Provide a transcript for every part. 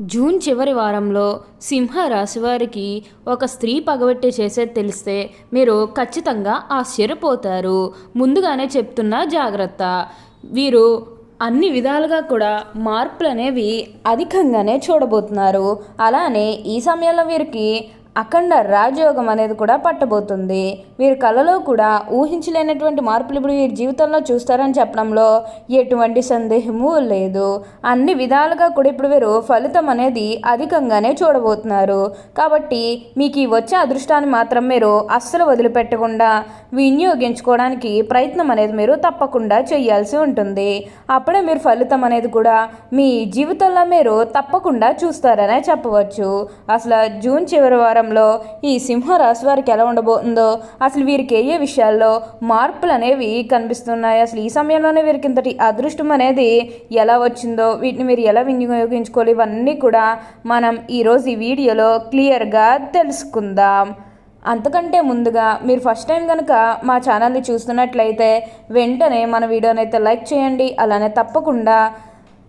June చివరి వారంలో సింహ రాశివారికి ఒక స్త్రీ పగబెట్టి చేసేది తెలిస్తే మీరు ఖచ్చితంగా ఆశ్చర్యపోతారు. ముందుగానే చెప్తున్న జాగ్రత్త. వీరు అన్ని విధాలుగా కూడా మార్పులు అనేవి అధికంగానే చూడబోతున్నారు. అలానే ఈ సమయంలో వీరికి అఖండ రాజయోగం అనేది కూడా పట్టబోతుంది. వీరి కళలో కూడా ఊహించలేనటువంటి మార్పులు ఇప్పుడు వీరి జీవితంలో చూస్తారని చెప్పడంలో ఎటువంటి సందేహము లేదు. అన్ని విధాలుగా కూడా ఇప్పుడు వీరు ఫలితం అనేది అధికంగానే చూడబోతున్నారు. కాబట్టి మీకు ఈ వచ్చే అదృష్టాన్ని మాత్రం మీరు అస్సలు వదిలిపెట్టకుండా వినియోగించుకోవడానికి ప్రయత్నం అనేది మీరు తప్పకుండా చేయాల్సి ఉంటుంది. అప్పుడే మీరు ఫలితం అనేది కూడా మీ జీవితంలో మీరు తప్పకుండా చూస్తారనే చెప్పవచ్చు. అసలు జూన్ చివరి వారం వారంలో ఈ సింహరాశి వారికి ఎలా ఉండబోతుందో అసలు వీరికి ఏ ఏ విషయాల్లో మార్పులు అనేవి కనిపిస్తున్నాయి అసలు ఈ సమయంలోనే వీరికి ఇంతటి అదృష్టం అనేది ఎలా వచ్చిందో వీటిని మీరు ఎలా వినియోగించుకోవాలి ఇవన్నీ కూడా మనం ఈరోజు ఈ వీడియోలో క్లియర్గా తెలుసుకుందాం. అంతకంటే ముందుగా మీరు ఫస్ట్ టైం కనుక మా ఛానల్ని చూస్తున్నట్లయితే వెంటనే మన వీడియోనైతే అయితే లైక్ చేయండి అలానే తప్పకుండా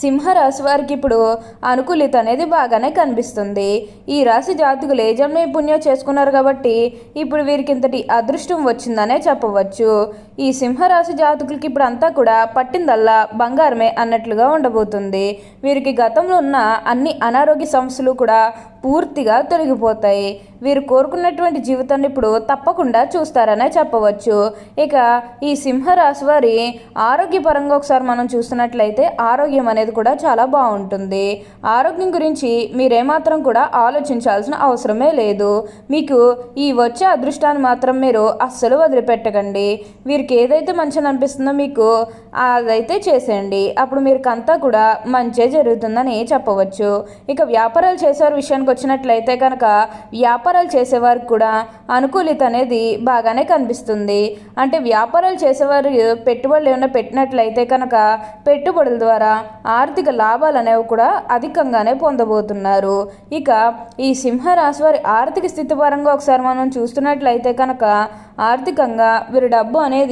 సింహరాశి వారికి ఇప్పుడు అనుకూలిత అనేది బాగానే కనిపిస్తుంది. ఈ రాశి జాతకులు ఏ జన్మ పుణ్యం చేసుకున్నారు కాబట్టి ఇప్పుడు వీరికి ఇంతటి అదృష్టం వచ్చిందనే చెప్పవచ్చు. ఈ సింహరాశి జాతకులకి ఇప్పుడు అంతా కూడా పట్టిందల్లా బంగారమే అన్నట్లుగా ఉండబోతుంది. వీరికి గతంలో ఉన్న అన్ని అనారోగ్య సమస్యలు కూడా పూర్తిగా తొలగిపోతాయి. వీరు కోరుకున్నటువంటి జీవితాన్ని ఇప్పుడు తప్పకుండా చూస్తారనే చెప్పవచ్చు. ఇక ఈ సింహరాశి వారి ఆరోగ్యపరంగా ఒకసారి మనం చూస్తున్నట్లయితే ఆరోగ్యం అనేది కూడా చాలా బాగుంటుంది. ఆరోగ్యం గురించి మీరేమాత్రం కూడా ఆలోచించాల్సిన అవసరమే లేదు. మీకు ఈ వచ్చే అదృష్టాన్ని మాత్రం మీరు అస్సలు వదిలిపెట్టకండి. వీరికి ఏదైతే మంచిగా అనిపిస్తుందో మీకు అదైతే చేసేయండి. అప్పుడు మీరు అంతా కూడా మంచే జరుగుతుందని చెప్పవచ్చు. ఇక వ్యాపారాలు చేసేవారి విషయానికి వచ్చినట్లయితే కనుక వ్యాపారాలు చేసేవారికి కూడా అనుకూలిత అనేది బాగానే కనిపిస్తుంది. అంటే వ్యాపారాలు చేసేవారు పెట్టుబడులు ఏమైనా పెట్టినట్లయితే కనుక పెట్టుబడుల ద్వారా ఆర్థిక లాభాలు అనేవి కూడా అధికంగానే పొందబోతున్నారు. ఇక ఈ సింహరాశి వారి ఆర్థిక స్థితి పరంగా ఒకసారి మనం చూస్తున్నట్లయితే కనుక ఆర్థికంగా వీరు డబ్బు అనేది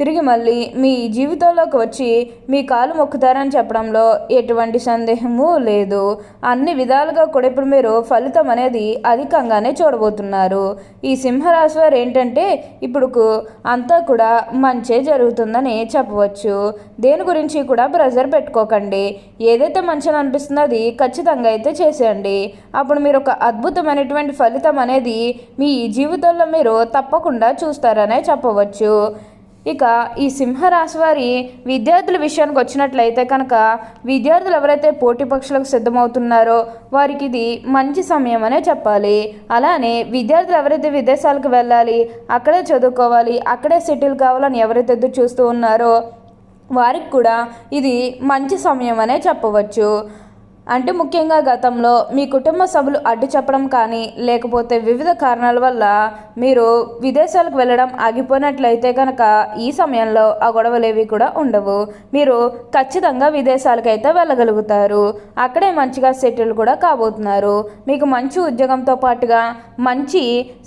తిరిగి మళ్ళీ మీ జీవితంలోకి వచ్చి మీ కాలు మొక్కుతారని చెప్పడంలో ఎటువంటి సందేహము లేదు. అన్ని విధాలుగా కూడా ఇప్పుడు మీరు ఫలితం అనేది అధికంగానే చూడబోతున్నారు. ఈ సింహరాశి వారు ఏంటంటే ఇప్పుడు అంతా కూడా మంచే జరుగుతుందని చెప్పవచ్చు. దేని గురించి కూడా ప్రెజర్ పెట్టుకోకండి. ఏదైతే మంచిని అనిపిస్తుందో అది ఖచ్చితంగా అయితే చేసేయండి. అప్పుడు మీరు ఒక అద్భుతమైనటువంటి ఫలితం అనేది మీ జీవితంలో మీరు తప్పకుండా చూస్తారనే చెప్పవచ్చు. ఇక ఈ సింహరాశి వారి విద్యార్థుల విషయానికి వచ్చినట్లయితే కనుక విద్యార్థులు ఎవరైతే పోటీ పక్షులకు సిద్ధమవుతున్నారో వారికి ఇది మంచి సమయం అనే చెప్పాలి. అలానే విద్యార్థులు ఎవరైతే విదేశాలకు వెళ్ళాలి అక్కడే చదువుకోవాలి అక్కడే సెటిల్ కావాలని ఎవరైతే ఎదురు చూస్తూ ఉన్నారో వారికి కూడా ఇది మంచి సమయం అనే చెప్పవచ్చు. అంటే ముఖ్యంగా గతంలో మీ కుటుంబ సభ్యులు అడ్డు చెప్పడం కానీ లేకపోతే వివిధ కారణాల వల్ల మీరు విదేశాలకు వెళ్ళడం ఆగిపోయినట్లయితే కనుక ఈ సమయంలో ఆ గొడవలేవి కూడా ఉండవు. మీరు ఖచ్చితంగా విదేశాలకైతే వెళ్ళగలుగుతారు. అక్కడే మంచిగా సెటిల్ కూడా కాబోతున్నారు. మీకు మంచి ఉద్యోగంతో పాటుగా మంచి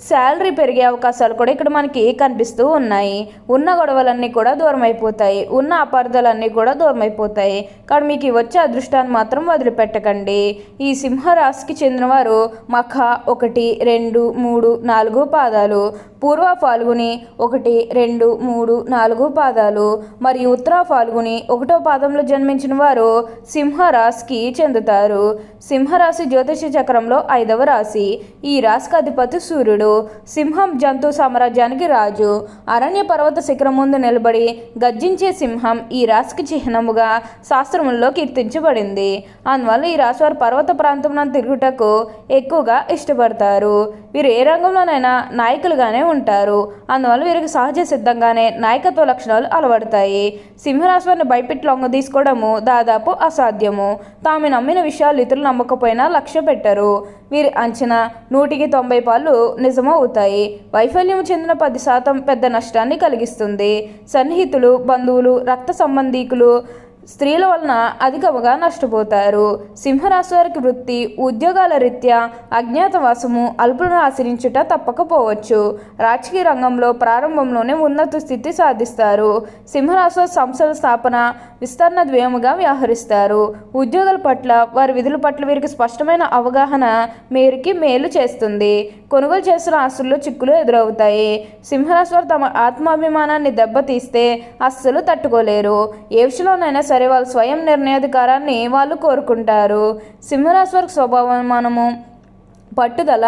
శాలరీ పెరిగే అవకాశాలు కూడా ఇక్కడ మనకి కనిపిస్తూ ఉన్నాయి. ఉన్న గొడవలన్నీ కూడా దూరం అయిపోతాయి ఉన్న అపార్థాలన్నీ కూడా దూరం అయిపోతాయి కానీ మీకు వచ్చే అదృష్టాన్ని మాత్రం వదిలిపెట్ట పెట్టకండి. ఈ సింహరాశికి చెందినవారు మఖ ఒకటి రెండు మూడు నాలుగు పాదాలు పూర్వ ఫాల్గుని ఒకటి రెండు మూడు నాలుగు పాదాలు మరియు ఉత్తర ఫాల్గుని ఒకటో పాదంలో జన్మించిన వారు సింహరాశికి చెందుతారు. సింహరాశి జ్యోతిష చక్రంలో ఐదవ రాశి. ఈ రాశికి అధిపతి సూర్యుడు. సింహం జంతు సామ్రాజ్యానికి రాజు. అరణ్య పర్వత శిఖరం ముందు నిలబడి గర్జించే సింహం ఈ రాశికి చిహ్నముగా శాస్త్రముల్లో కీర్తించబడింది. అందువల్ల ఈ రాశివారు పర్వత ప్రాంతంలో తిరుగుటకు ఎక్కువగా ఇష్టపడతారు. వీరు ఏ రంగంలోనైనా నాయకులుగానే ఉంటారు. అందువల్ల వీరికి సహజ సిద్ధంగానే నాయకత్వ లక్షణాలు అలవడతాయి. సింహరాశివారిని భయపెట్టి లొంగ తీసుకోవడము దాదాపు అసాధ్యము. తాము నమ్మిన విషయాలు ఇతరులు నమ్మకపోయినా లక్ష్య పెట్టరు. వీరి అంచనా నూటికి తొంభై పాలు నిజమవుతాయి. వైఫల్యం చెందిన పది శాతం పెద్ద నష్టాన్ని కలిగిస్తుంది. సన్నిహితులు బంధువులు రక్త సంబంధీకులు స్త్రీల వలన అధికముగా నష్టపోతారు. సింహరాశి వారికి వృత్తి ఉద్యోగాల రీత్యా అజ్ఞాతవాసము అల్పులను ఆశ్రయించుట తప్పకపోవచ్చు. రాజకీయ రంగంలో ప్రారంభంలోనే ఉన్నత స్థితి సాధిస్తారు. సింహరాశి సంస్థల స్థాపన విస్తరణ ద్వయముగా వ్యవహరిస్తారు. ఉద్యోగుల పట్ల వారి విధుల పట్ల వీరికి స్పష్టమైన అవగాహన మేరికి మేలు చేస్తుంది. కొనుగోలు చేసిన ఆస్తుల్లో చిక్కులు ఎదురవుతాయి. సింహరాశి వారు తమ ఆత్మాభిమానాన్ని దెబ్బతీస్తే అస్సలు తట్టుకోలేరు. ఏ విషయంలోనైనా సరే వాళ్ళ స్వయం నిర్ణయాధికారాన్ని వాళ్ళు కోరుకుంటారు. సింహరాశి వారికి స్వభావమానము పట్టుదల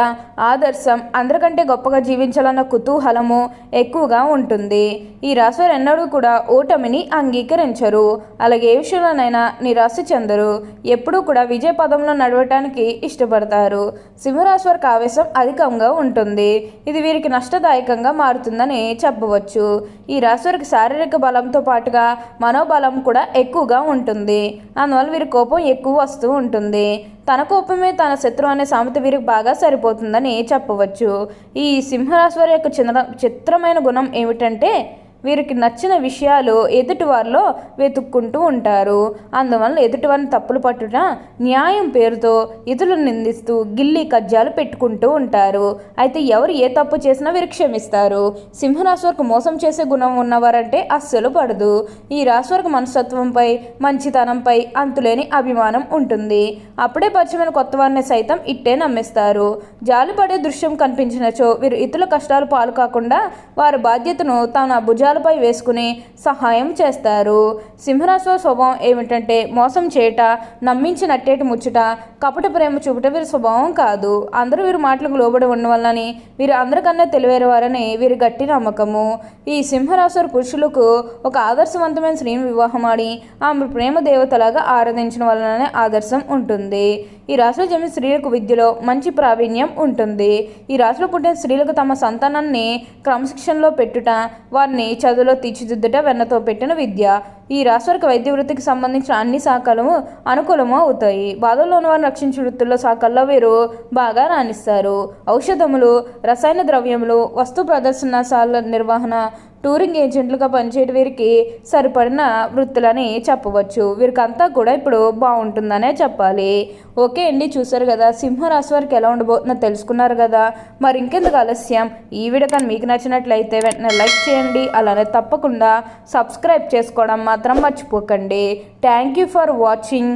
ఆదర్శం అందరికంటే గొప్పగా జీవించాలన్న కుతూహలము ఎక్కువగా ఉంటుంది. ఈ రాశివారు ఎన్నడూ కూడా ఓటమిని అంగీకరించరు. అలాగే ఏ విషయంలోనైనా నిరాశ చెందరు. ఎప్పుడూ కూడా విజయ పదంలో నడవటానికి ఇష్టపడతారు. సింహరాశి వారికి ఆవేశం అధికంగా ఉంటుంది. ఇది వీరికి నష్టదాయకంగా మారుతుందని చెప్పవచ్చు. ఈ రాశి వారికి శారీరక బలంతో పాటుగా మనోబలం కూడా ఎక్కువగా ఉంటుంది. అందువల్ల వీరి కోపం ఎక్కువ వస్తూ ఉంటుంది. తన కోపమే తన శత్రువు అనే సామెత వీరికి బాగా సరిపోతుందని చెప్పవచ్చు. ఈ సింహరాశి వారి యొక్క చిత్ర చిత్రమైన గుణం ఏమిటంటే వీరికి నచ్చిన విషయాలు ఎదుటివారిలో వెతుక్కుంటూ ఉంటారు. అందువల్ల ఎదుటివారిని తప్పులు పట్టున న్యాయం పేరుతో ఇతరులను నిందిస్తూ గిల్లి కజ్జాలు పెట్టుకుంటూ ఉంటారు. అయితే ఎవరు ఏ తప్పు చేసినా వీరు క్షమిస్తారు. సింహరాశి వరకు మోసం చేసే గుణం ఉన్నవారంటే అస్సలు పడదు. ఈ రాశి వరకు మనస్తత్వంపై మంచితనంపై అంతులేని అభిమానం ఉంటుంది. అప్పుడే పరిచయమైన కొత్త వారిని సైతం ఇట్టే నమ్మిస్తారు. జాలిపడే దృశ్యం కనిపించినచో వీరు ఇతరుల కష్టాలు పాలు కాకుండా వారి బాధ్యతను తన భుజాలపై వేసుకుని సహాయం చేస్తారు. సింహరాశి స్వభావం ఏమిటంటే మోసం చేయట నమ్మించి నట్టేటి ముచ్చుట కపట ప్రేమ చూపుట వీరి స్వభావం కాదు. అందరూ వీరి మాటలకు లోబడి ఉండవల్లని వీరు అందరికన్నా తెలివేరు వారని వీరి గట్టి నమ్మకము. ఈ సింహరాశి పురుషులకు ఒక ఆదర్శవంతమైన స్త్రీని వివాహమాడి ఆమె ప్రేమ దేవతలాగా ఆరాధించడం వలననే ఆదర్శం ఉంటుంది. ఈ రాశిలో జన్మిన స్త్రీలకు విద్యలో మంచి ప్రావీణ్యం ఉంటుంది. ఈ రాశిలో పుట్టిన స్త్రీలకు తమ సంతానాన్ని క్రమశిక్షణలో పెట్టుట వారిని చదువులో తీర్చిదిద్దుట వెన్నతో పెట్టిన విద్య. ఈ రాష్ట్రక వైద్య వృత్తికి సంబంధించిన అన్ని శాఖలు అనుకూలము అవుతాయి. బాధల్లో ఉన్న వారిని రక్షించే వృత్తుల్లో శాఖల్లో వీరు బాగా రాణిస్తారు. ఔషధములు రసాయన ద్రవ్యములు వస్తు ప్రదర్శనశాల నిర్వహణ టూరింగ్ ఏజెంట్లుగా పనిచేయడం వీరికి సరిపడిన వృత్తులని చెప్పవచ్చు. వీరికంతా కూడా ఇప్పుడు బాగుంటుందనే చెప్పాలి. ఓకే అండి చూసారు కదా సింహరాశి వారికి ఎలా ఉండబోతుందో తెలుసుకున్నారు కదా. మరి ఇంకెందుకు ఆలస్యం? ఈ వీడియో కానీ మీకు నచ్చినట్లయితే వెంటనే లైక్ చేయండి అలానే తప్పకుండా సబ్స్క్రైబ్ చేసుకోవడం మాత్రం మర్చిపోకండి. Thank you for watching.